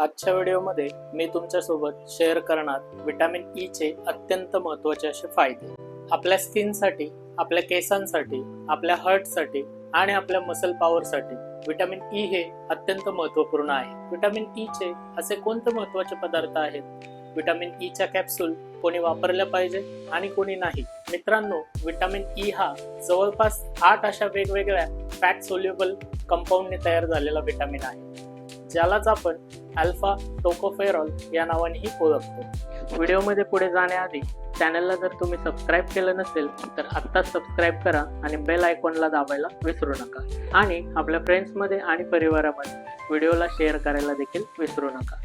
आजच्या व्हिडिओमध्ये मी तुमच्यासोबत शेअर करणार विटॅमिन ई e चे अत्यंत महत्त्वाचे असे फायदे. आपल्या स्किनसाठी आपल्या केसांसाठी आपल्या हर्टसाठी आणि आपल्या मसल पॉवरसाठी विटॅमिन ई हे अत्यंत महत्त्वपूर्ण आहे. विटॅमिन ई e चे असे कोणते महत्त्वाचे पदार्थ आहेत? विटॅमिन ई e च्या कॅप्सूल कोणी वापरल्या पाहिजे आणि कोणी नाही? मित्रांनो विटॅमिन ई हा जवळपास आठ अशा वेगवेगळ्या फॅट सोल्युबल कंपाऊंडने तयार झालेला विटॅमिन आहे. ज्यालाच आपण अल्फा टोकोफेरॉल या नावानेही ओळखतो. व्हिडिओमध्ये पुढे जाण्याआधी चॅनलला जर तुम्ही सबस्क्राईब केलं नसेल तर आत्ताच सबस्क्राईब करा आणि बेल आयकॉनला दाबायला विसरू नका. आणि आपल्या फ्रेंड्समध्ये आणि परिवारामध्ये व्हिडिओला शेअर करायला देखील विसरू नका.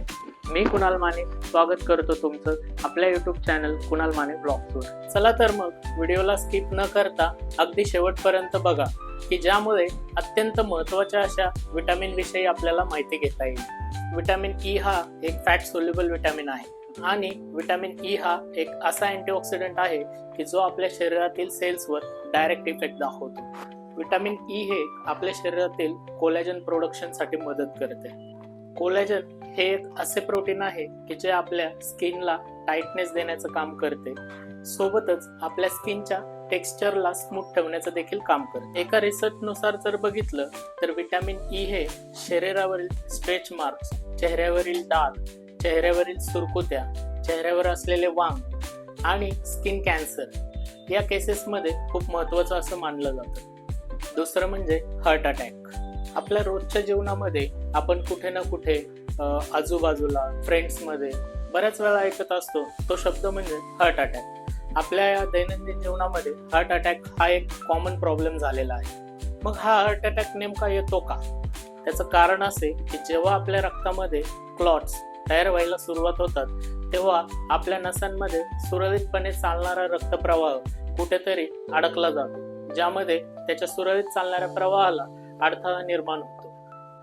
मी कुणाल माने स्वागत करतो तुमचं आपल्या यूट्यूब चॅनल कुणाल माने ब्लॉगवर चला तर मग व्हिडिओला स्किप न करता अगदी शेवटपर्यंत बघा की ज्यामुळे अत्यंत महत्त्वाच्या अशा विटॅमिन विषयी आपल्याला माहिती घेता येईल. विटॅमिन ई e हा एक फॅट सोल्युबल विटॅमिन आहे आणि विटॅमिन ई e हा एक असा अँटीऑक्सिडंट आहे की जो आपल्या शरीरातील सेल्सवर डायरेक्ट इफेक्ट दाखवतो. विटॅमिन ई हे आपल्या शरीरातील कोलॅजन प्रोडक्शनसाठी मदत करते. कोलॅजन हे एक असे प्रोटीन आहे की जे आपल्या स्किनला टाईटनेस देण्याचं काम करते. सोबतच आपल्या स्किनच्या टेक्स्चरला स्मूथ ठेवण्याचं देखील काम करते. एका रिसर्चनुसार जर बघितलं तर विटॅमिन ई e हे शरीरावरील स्ट्रेच मार्क्स चेहऱ्यावरील डाग चेहऱ्यावरील सुरकुत्या चेहऱ्यावर असलेले वांग आणि स्किन कॅन्सर या केसेसमध्ये खूप महत्त्वाचं असं मानलं जातं. दुसरं म्हणजे हार्ट अटॅक आपल्या रोजच्या जीवनामध्ये आपण कुठे ना कुठे आजूबाजूला फ्रेंड्समध्ये बऱ्याच वेळा ऐकत असतो तो शब्द म्हणजे हार्ट अटॅक आपल्या या दैनंदिन जीवनामध्ये हार्ट अटॅक हा एक कॉमन प्रॉब्लेम झालेला आहे. मग हा हार्ट अटॅक नेमका येतो का? त्याचं कारण असे की जेव्हा आपल्या रक्तामध्ये क्लॉट्स तयार व्हायला सुरुवात होतात तेव्हा आपल्या नसांमध्ये सुरळीतपणे चालणारा रक्तप्रवाह कुठेतरी अडकला जातो. ज्यामध्ये त्याच्या सुरळीत चालणाऱ्या प्रवाहाला अडथळा निर्माण होतो.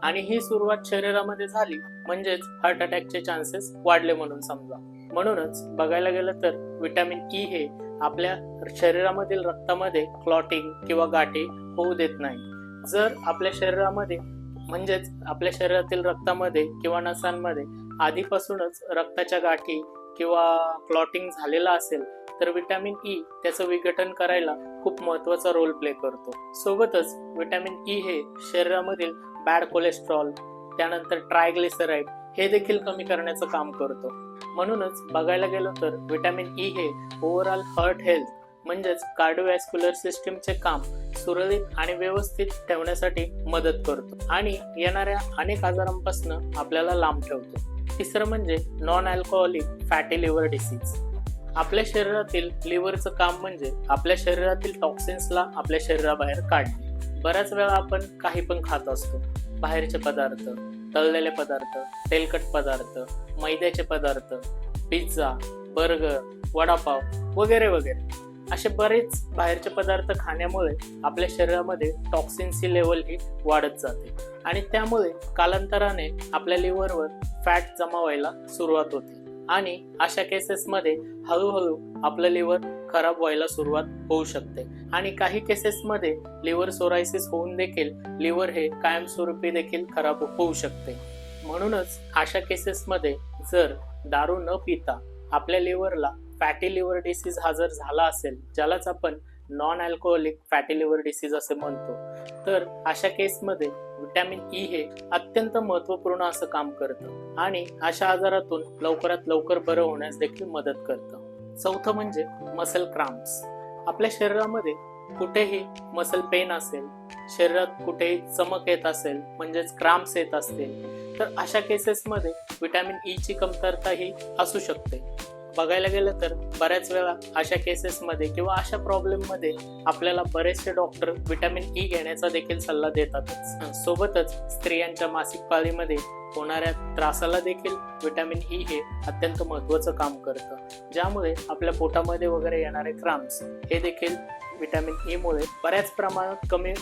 आणि ही सुरुवात शरीरामध्ये झाली म्हणजेच हार्ट अटॅकचे चान्सेस वाढले म्हणून समजा. म्हणूनच बघायला गेलं तर विटॅमिन ई e हे आपल्या शरीरामधील रक्तामध्ये क्लॉटिंग किंवा गाठी होऊ देत नाही. जर आपल्या शरीरामध्ये म्हणजेच आपल्या शरीरातील रक्तामध्ये किंवा नसांमध्ये आधीपासूनच रक्ताच्या गाठी किंवा क्लॉटिंग झालेला असेल तर विटॅमिन ई e त्याचं विघटन करायला खूप महत्त्वाचा रोल प्ले करतो. सोबतच विटॅमिन ई e हे शरीरामधील बॅड कोलेस्ट्रॉल त्यानंतर ट्रायग्लिसराईड हे देखील कमी करण्याचं काम करतो. म्हणूनच बघायला गेलं तर विटॅमिन ई e हे ओव्हरऑल हार्ट हेल्थ म्हणजेच कार्डिओवॅस्क्युलर सिस्टीमचे काम सुरळीत आणि व्यवस्थित ठेवण्यासाठी मदत करतो आणि येणाऱ्या अनेक आजारांपासून आपल्याला लांब ठेवतो. तिसरं म्हणजे non alcoholic fatty liver disease आपल्या शरीरातील लिव्हरचं काम म्हणजे आपल्या शरीरातील टॉक्सिन्सला आपल्या शरीराबाहेर काढणे. बऱ्याच वेळा आपण काही पण खात असतो. बाहेरचे पदार्थ तळलेले पदार्थ तेलकट पदार्थ मैद्याचे पदार्थ पिझ्झा बर्गर वडापाव वगैरे वगैरे. असे बरेच बाहेरचे पदार्थ खाण्यामुळे आपल्या शरीरामध्ये टॉक्सिन्सची लेवल ही वाढत जाते. आणि त्यामुळे कालांतराने आपल्या लिव्हरवर फॅट जमा व्हायला सुरुवात होते. आणि अशा केसेसमध्ये हळूहळू आपलं लिव्हर खराब व्हायला सुरुवात होऊ शकते. आणि काही केसेसमध्ये लिव्हर सोरायसिस होऊन देखील लिव्हर हे कायमस्वरूपी देखील खराब होऊ शकते. म्हणूनच अशा केसेसमध्ये जर दारू न पिता आपल्या लिव्हरला फॅटी लिव्हर डिसीज हा जर झाला असेल ज्यालाच आपण non alcoholic fatty liver disease असे म्हणतो तर अशा केसमध्ये व्हिटॅमिन ई e हे अत्यंत महत्त्वपूर्ण असं काम करतं आणि अशा आजारातून लवकरात लवकर बरं होण्यास देखील मदत करतं. चौथं म्हणजे मसल क्राम्प्स आपल्या शरीरामध्ये कुठेही मसल पेन असेल शरीरात कुठेही चमक येत असेल म्हणजेच क्राम्प्स येत असतील तर अशा केसेसमध्ये व्हिटॅमिन ई ची कमतरता ही असू शकते. बघायला गेलं तर बऱ्याच वेळा अशा केसेसमध्ये किंवा अशा प्रॉब्लेममध्ये आपल्याला बरेचसे डॉक्टर विटॅमिन ई घेण्याचा देखील सल्ला देतातच. सोबतच स्त्रियांच्या मासिक पाळीमध्ये होणाऱ्या त्रासाला देखील विटॅमिन ई e हे अत्यंत महत्त्वाचं काम करतं. ज्यामुळे आपल्या पोटामध्ये वगैरे येणारे क्राम्स हे देखील विटॅमिन ई e मुळे बऱ्याच प्रमाणात कमी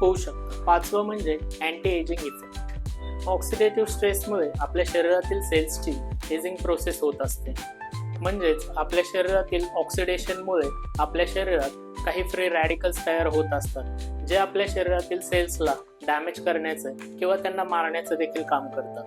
होऊ शकतं पाचवं म्हणजे अँटी एजिंग इफेक्ट ऑक्सिडेटिव्ह स्ट्रेसमुळे आपल्या शरीरातील सेल्सची एजिंग प्रोसेस होत असते. म्हणजेच आपल्या शरीरातील ऑक्सिडेशनमुळे आपल्या शरीरात काही फ्री रॅडिकल्स तयार होत असतात जे आपल्या शरीरातील सेल्सला डॅमेज करण्याचं किंवा त्यांना मारण्याचं देखील काम करतात.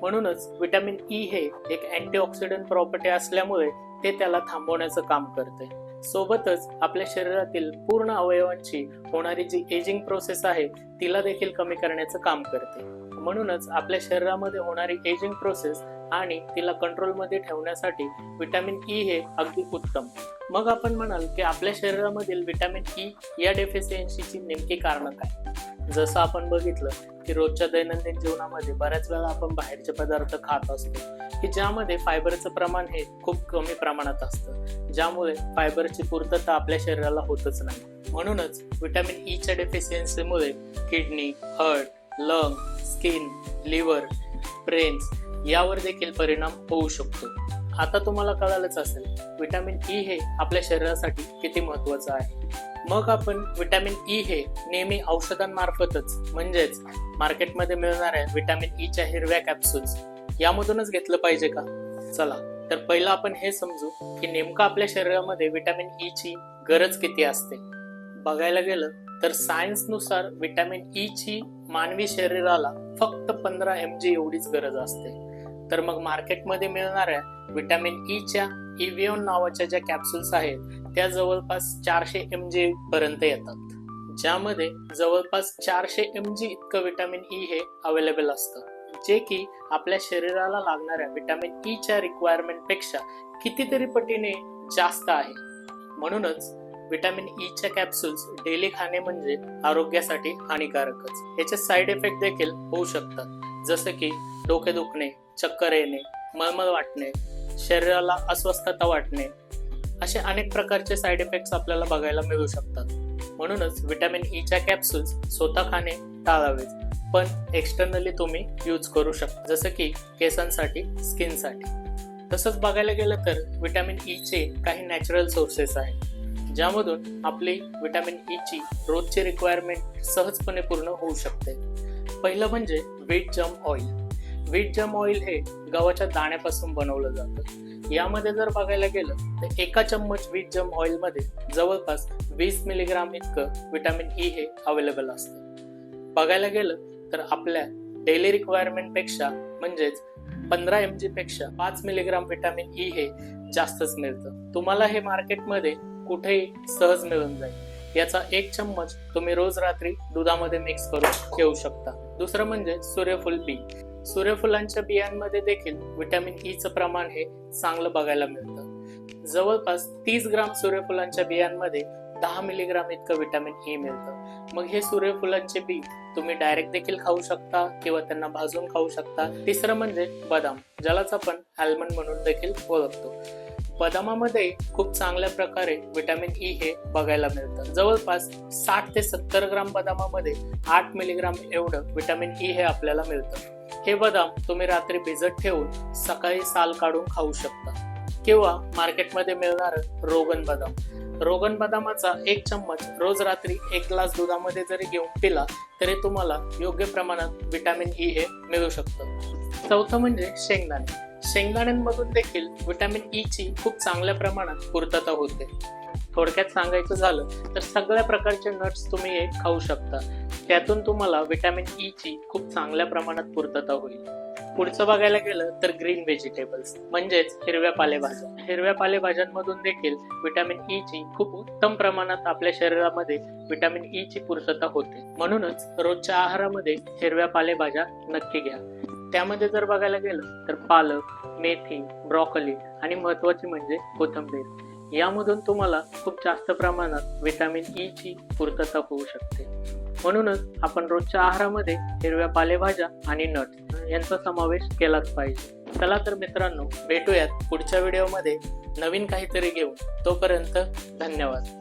म्हणूनच विटॅमिन ई e हे एक अँटीऑक्सिडंट प्रॉपर्टी असल्यामुळे ते त्याला थांबवण्याचं काम करते. सोबतच आपल्या शरीरातील पूर्ण अवयवांची होणारी जी एजिंग प्रोसेस आहे तिला देखील कमी करण्याचं काम करते. म्हणूनच आपल्या शरीरामध्ये होणारी एजिंग प्रोसेस आणि तिला कंट्रोलमध्ये ठेवण्यासाठी विटॅमिन ई e हे अगदी उत्तम. मग आपण म्हणाल की आपल्या शरीरामधील विटॅमिन ई e या डेफिशियन्सीची नेमकी कारणं काय? जसं आपण बघितलं की रोजच्या दैनंदिन जीवनामध्ये बऱ्याच वेळा आपण बाहेरचे पदार्थ खात असतो की ज्यामध्ये फायबरचं प्रमाण हे खूप कमी प्रमाणात असतं ज्यामुळे फायबरची पूर्तता आपल्या शरीराला होतच नाही. म्हणूनच विटॅमिन ईच्या डेफिशियन्सीमुळे kidney heart lung skin liver brains यावर देखील परिणाम होऊ शकतो. आता तुम्हाला कळालंच असेल विटॅमिन ई हे आपल्या शरीरासाठी किती महत्वाचं आहे. मग आपण विटॅमिन ई हे नेहमी औषधांमार्फतच म्हणजेच मार्केटमध्ये मिळणाऱ्या विटॅमिन ईच्या हिरव्या कॅप्सूल्स यामधूनच घेतलं पाहिजे का? चला तर पहिलं आपण हे समजू की नेमकं आपल्या शरीरामध्ये विटॅमिन ई ची गरज किती असते. बघायला गेलं तर सायन्सनुसार विटॅमिन ई ची मानवी शरीराला फक्त पंधरा एम जी एवढीच गरज असते. तर मग मार्केटमध्ये मिळणाऱ्या व्हिटॅमिन ई च्या इव्हिओन नावाच्या ज्या कॅप्सूल्स आहेत त्या जवळपास चारशे एम जी पर्यंत येतात. ज्यामध्ये जवळपास चारशे एम जी इतकं व्हिटॅमिन ई हे अवेलेबल असतं. जे की आपल्या शरीराला लागणाऱ्या व्हिटॅमिन ई च्या रिक्वायरमेंटपेक्षा कितीतरी पटीने जास्त आहे. म्हणूनच व्हिटॅमिन ई च्या कॅप्सूल्स डेली खाणे म्हणजे आरोग्यासाठी हानिकारकच. याचे साईड इफेक्ट देखील होऊ शकतात. जसं की डोके दुखणे चक्कर येणे मळमळ वाटणे शरीराला अस्वस्थता वाटणे असे अनेक प्रकारचे साईड इफेक्ट्स आपल्याला बघायला मिळू शकतात. म्हणूनच विटॅमिन ईच्या कॅप्सूल्स स्वतः खाणे टाळावेत पण एक्सटर्नली तुम्ही यूज करू शकता जसं की केसांसाठी स्किनसाठी तसंच बघायला गेलं तर व्हिटॅमिन ईचे e काही नॅचरल सोर्सेस आहेत ज्यामधून आपली व्हिटॅमिन ईची e रोजची रिक्वायरमेंट सहजपणे पूर्ण होऊ शकते. पहिलं म्हणजे व्हीट जम ऑइल व्हीट जम ऑइल हे गव्हाच्या दाण्यापासून बनवलं जातं. यामध्ये जर बघायला गेलं तर एका चम्मच व्हीट जम ऑइलमध्ये जवळपास वीस मिलीग्राम इतकं विटॅमिन ई e हे अवेलेबल असतं. बघायला गेलं तर आपल्या डेली रिक्वायरमेंटपेक्षा म्हणजेच पंधरा एमपेक्षा पाच मिलीग्राम विटॅमिन ई हे जास्तच मिळतं. तुम्हाला हे मार्केटमध्ये कुठेही सहज मिळून जाईल. याचा एक चम्मच तुम्ही रोज रात्री दुधामध्ये मिक्स करून घेऊ शकता. दुसरं म्हणजे सूर्यफूल बी. सूर्यफुलांच्या बियांमध्ये देखील व्हिटॅमिन e ईचं प्रमाण हे चांगलं बघायला मिळतं. जवळपास तीस ग्राम सूर्यफुलांच्या बियांमध्ये दहा मिलीग्राम इतकं व्हिटॅमिन ई मिळतं. मग हे सूर्यफुलांचे बी तुम्ही डायरेक्ट देखील खाऊ शकता किंवा त्यांना भाजून खाऊ शकता. तिसरं म्हणजे बदाम ज्यालाच आपण आल्मंड म्हणून देखील ओळखतो. बदामामध्ये खूप चांगल्या प्रकारे विटॅमिन ई e हे बघायला मिळतं. जवळपास साठ ते सत्तर ग्राम बदामामध्ये आठ मिलीग्राम एवढं विटॅमिन ई e हे आपल्याला मिळतं. हे बदाम तुम्ही रात्री भिजत ठेवून सकाळी साल काढून खाऊ शकता. किंवा मार्केटमध्ये मिळणार रोगन बदाम. रोगन बदामाचा एक चम्मच रोज रात्री एक ग्लास दुधामध्ये जरी घेऊन पिला तरी तुम्हाला योग्य प्रमाणात विटॅमिन ई e हे मिळू शकतं. चौथं म्हणजे शेंगदाणे. शेंगदाण्यांमधून देखील व्हिटॅमिन ई e ची खूप चांगल्या प्रमाणात पूर्तता होते. थोडक्यात सांगायचं झालं तर सगळ्या प्रकारचे नट्स तुम्ही हे खाऊ शकता. त्यातून तुम्हाला व्हिटॅमिन ई e ची खूप चांगल्या प्रमाणात पूर्तता होईल. पुढचं बघायला गेलं तर ग्रीन व्हेजिटेबल्स म्हणजेच हिरव्या पालेभाज्या. हिरव्या पालेभाज्यांमधून देखील व्हिटॅमिन ई e ची खूप उत्तम प्रमाणात आपल्या शरीरामध्ये व्हिटॅमिन ई ची पूर्तता होते. म्हणूनच रोजच्या आहारामध्ये हिरव्या पालेभाज्या नक्की घ्या. त्यामध्ये जर बघायला गेलं तर पालक मेथी ब्रॉकली आणि महत्वाची म्हणजे कोथिंबीर. यामधून तुम्हाला खूप जास्त प्रमाणात व्हिटॅमिन ई ची पूर्तता होऊ शकते. म्हणूनच आपण रोजच्या आहारामध्ये हिरव्या पालेभाज्या आणि नट यांचा समावेश केलाच पाहिजे. चला तर मित्रांनो भेटूयात पुढच्या व्हिडिओमध्ये नवीन काहीतरी घेऊन. तोपर्यंत धन्यवाद.